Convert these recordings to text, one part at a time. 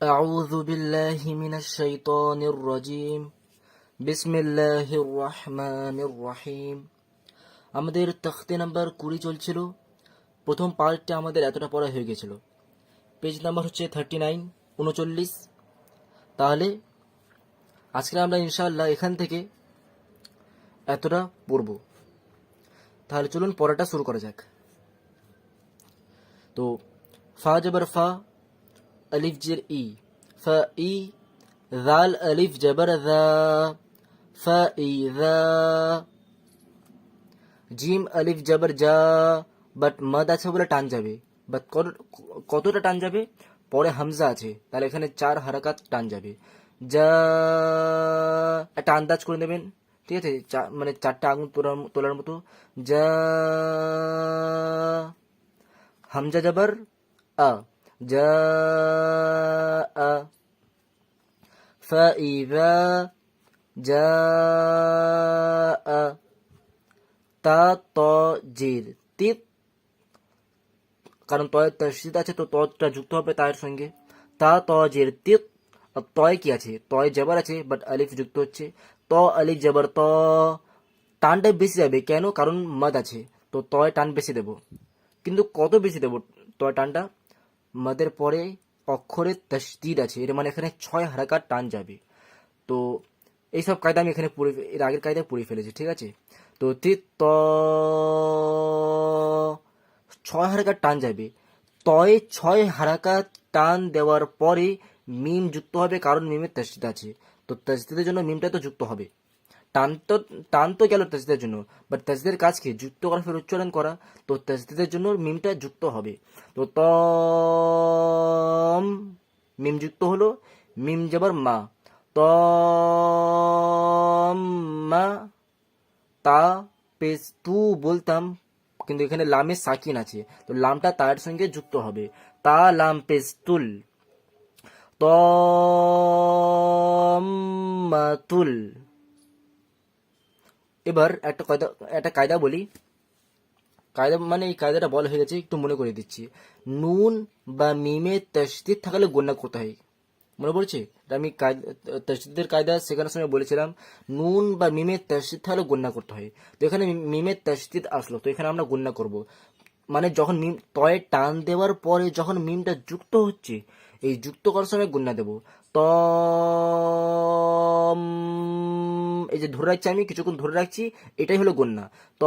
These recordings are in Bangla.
أعوذ بالله من الشيطان الرجيم بسم الله الرحمن الرحيم আমাদের তখতে নাম্বার কুড়ি চলছিল প্রথম পার্টটা আমাদের এতটা পড়া হয়ে গেছিল পেজ নাম্বার হচ্ছে থার্টি নাইন উনচল্লিশ তাহলে আজকে আমরা ইনশাআল্লাহ এখান থেকে এতটা পড়ব তাহলে চলুন পড়াটা শুরু করা যাক তো ফা জবর ফা ألف جر إي فإي ذال ألف جبر ذا فإذا জিম আলিফ জবর যা বাট মদ আছে বলে টান যাবে বাট কতটা টান যাবে পরে হামজা আছে তাহলে এখানে চার হারাকাত টান যাবে যা একটা আন্দাজ করে নেবেন ঠিক আছে চা- মানে চারটা আগুন তোলার তোলার মতো যা হামজা জবর আ যা فإذا جاء তা ত জির তিত কারণ তয়ের তসিদ আছে তো তটা যুক্ত হবে তার সঙ্গে তা ত জির তিত আর তয় কি আছে তয় জবর আছে বাট আলিফ যুক্ত হচ্ছে ত আলিফ জবর ত টানটা বেশি যাবে কেন কারণ মদ আছে তো তয় টান বেশি দেব কিন্তু কত বেশি দেব তয় টানটা মদের পরে অক্ষরে তসদিদ আছে। এর মানে এখানে ছয় হারাকার টান যাবে। তো এইসব কায়দা আমি এখানে পড়ে এর আগের কায়দায় পড়ে ফেলেছি, ঠিক আছে? তো তি ত ছয় হারাকার টান যাবে। তয়ে ছয় হারাকাত টান দেওয়ার পরে মিম যুক্ত হবে, কারণ মিমের তসদিদ আছে। তো তসদিদের জন্য মিমটা তো যুক্ত হবে। টান তো টান তো গেল তসদিদের জন্য বাট তসদিদের কাজ কি? যুক্ত করা ফের উচ্চারণ করা। তো তসদিদের জন্য মিমটা যুক্ত হবে। তো তম, মিম যুক্ত হলো, মিম জবর মা। তম, মা, তা পেস তু বলতাম, কিন্তু এখানে লামে সাকিন আছে। তো লামটা তার সঙ্গে যুক্ত হবে। তা, লাম পেস্তুল তমাতুল এবার একটা কায়দা একটা কায়দা বলি। কায়দা মানে এই কায়দাটা বলা হয়ে গেছে, একটু মনে করে দিচ্ছি। নুন বা মিমে তসদিদ থাকলে গণ্য করতে হয়। মনে পড়ছে? আমি তসদিদের কায়দা শেখানোর সময় বলেছিলাম, নুন বা মিমে তসদিদ থাকলে গণ্য করতে হয়। তো এখানে মিমে তসদিদ আসলো, তো এখানে আমরা গণ্য করব। মানে যখন মিম, তয়ে টান দেওয়ার পরে যখন মিমটা যুক্ত হচ্ছে, এই যুক্ত করার সময় গুন্না দেব। ত এই যে ধরে রাখছি আমি, কিছুক্ষণ ধরে রাখছি, এটাই হলো গন্যা ত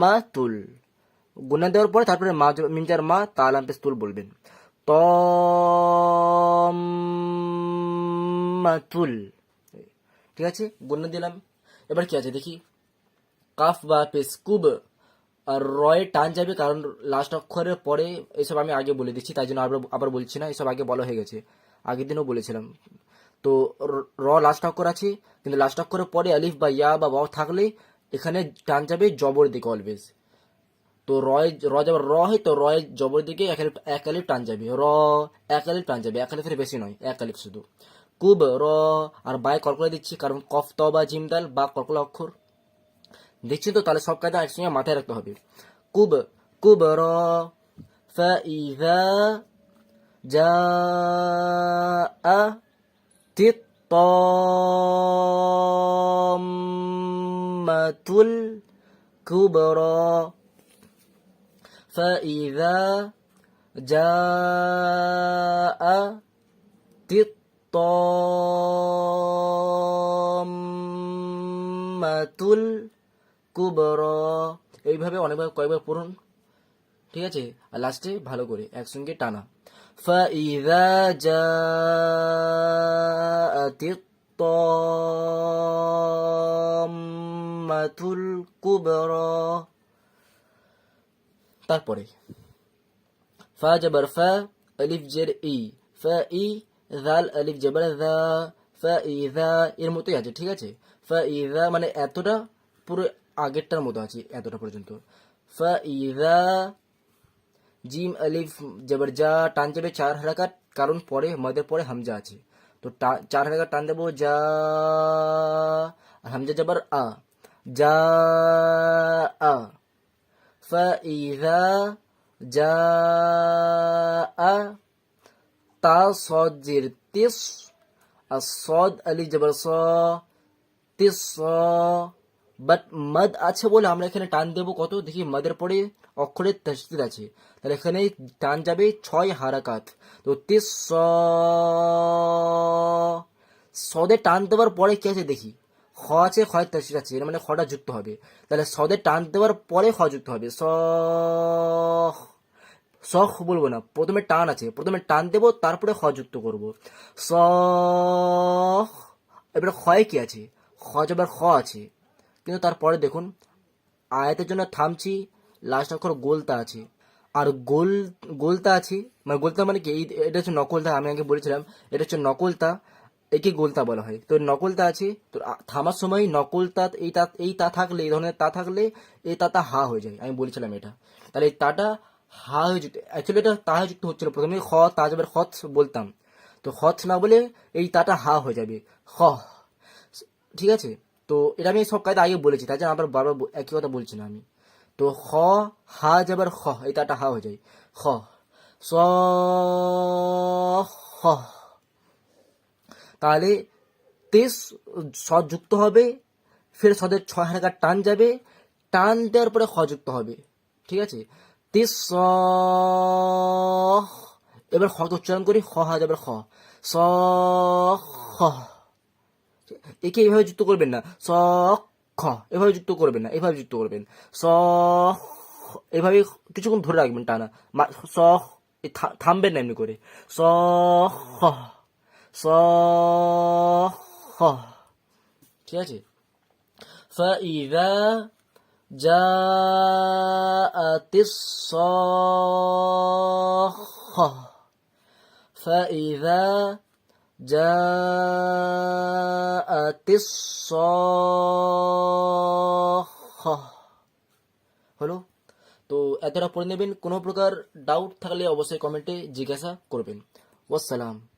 মা তুল গুন্না দেওয়ার পরে তারপরে মা মিমজার মা তালাম পেস তুল বলবেন। তুল ঠিক আছে? গুন্না দিলাম। এবার কি আছে দেখি। কাফ বা পেস কুব। আর রয়ে টান যাবে কারণ লাস্ট অক্ষরের পরে এসব আমি আগে বলে দিচ্ছি, তাই জন্য আবার আবার বলছি না, এসব আগে বলা হয়ে গেছে। আগের দিনও বলেছিলাম। তো র লাস্ট অক্ষর আছে কিন্তু লাস্ট অক্ষরের পরে আলিফ বা ইয়া বা ওয়াও থাকলে এখানে টান যাবে জবর দিকে অলওয়েজ তো রয় র যাবার র হয় তো রয় জবর দিকে এক আলিফ এক আলিফ টান যাবে র এক আলিফ টান যাবে এক আলিফের বেশি নয় এক আলিফ শুধু কুব র আর বাই কলকলে দিচ্ছি কারণ কফ ত বা জিমদাল বা কলকলা অক্ষর দেখছি তো তাহলে সব কায়দা একসঙ্গে মাথায় রাখতে হবে কুব কুব র فإذا جاء الطامة الكبرى فإذا جاء الطامة الكبرى এইভাবে অনেকবার কয়েকবার পড়ুন ঠিক আছে আর লাস্টে ভালো করে একসঙ্গে টানা فإذا جاءت الطامة الكبرى তারপরে ফা জবর ফা আলিফ জের ই ফা ই জাল আলিফ জবর দা ফা ইদা এর মতোই আছে ঠিক আছে ফা ইদা মানে এতটা পুরো আগেরটার মতো আছে এতটা পর্যন্ত ফা ইদা জিম আলিফ জবর যা টান যাবে চার হারাকাত কারণ পরে মদের পরে হামজা আছে তো টা- চার হারাকাত টান দেবো যা আর হামজা জবর আ যা আ فإذا যা আ তা সদ জির তিস আর সদ আলি জবর স তিস স বাট মদ আছে বলে আমরা এখানে টান দেবো কত দেখি মদের পরে অক্ষরের তসদিদ আছে। তাহলে এখানে টান যাবে ছয় হারাকাত। তো তিস সদে টান দেওয়ার পরে কি আছে দেখি? খ আছে খয়ের তসদিদ আছে। এর মানে খটা যুক্ত হবে। তাহলে সদে টান দেওয়ার পরে খ যুক্ত হবে। স সখ বলব না। প্রথমে টান আছে। প্রথমে টান দেবো, তারপরে খ যুক্ত করব। স, এবারে খয়ে কি আছে? খ যাবার খ আছে। কিন্তু তারপরে দেখুন, আয়াতের জন্য থামছি। লাস্ট অক্ষর গোলতা আছে। আর গোল, গোলতা আছে মানে গোলতা মানে কি? এটা হচ্ছে নকলতা, আমি আগে বলেছিলাম, এটা হচ্ছে নকলতা, একে গোলতা বলা হয়। তো নকলতা আছে, তো থামার সময় নকলতা, এই তা এই তা থাকলে, এই ধরনের তা থাকলে, এই তাতা হা হয়ে যায়, আমি বলেছিলাম এটা। তাহলে এই তাটা হা হয়ে যুক্ত অ্যাকচুয়ালি এটা তা যুক্ত হচ্ছিল, প্রথমে খ, তা যাবে হথ বলতাম। তো হথ না বলে এই তাটা হা হয়ে যাবে, খ। ঠিক আছে? তো এটা আমি সব কায়দা আগে বলেছি, তাই জন্য আবার বারবার একই কথা বলছি না আমি। তো খ, হা যাবার খ এটা হা হয়ে যায়। খ, স তাহলে তেস সদ যুক্ত হবে, ফের সদের ছয় হারাকার টান যাবে, টান দেওয়ার পরে খ যুক্ত হবে। ঠিক আছে? তেস স, এবার খ উচ্চারণ করি, খ, হা যাবে খ। স, খ। একে এইভাবে যুক্ত করবেন না। স খ এভাবে যুক্ত করবেন না এভাবে যুক্ত করবেন স খ- এভাবে কিছুক্ষণ ধরে রাখবেন টানা মা- স এ থা- থামবেন না এমনি করে স খ স খ ঠিক আছে فإذا جاءت الصاخة فإذا جاءت الصاخة হলো? তো এতটা পড়ে নেবেন কোনো প্রকার ডাউট থাকলে অবশ্যই কমেন্টে জিজ্ঞাসা করবেন। ওয়াসসালাম।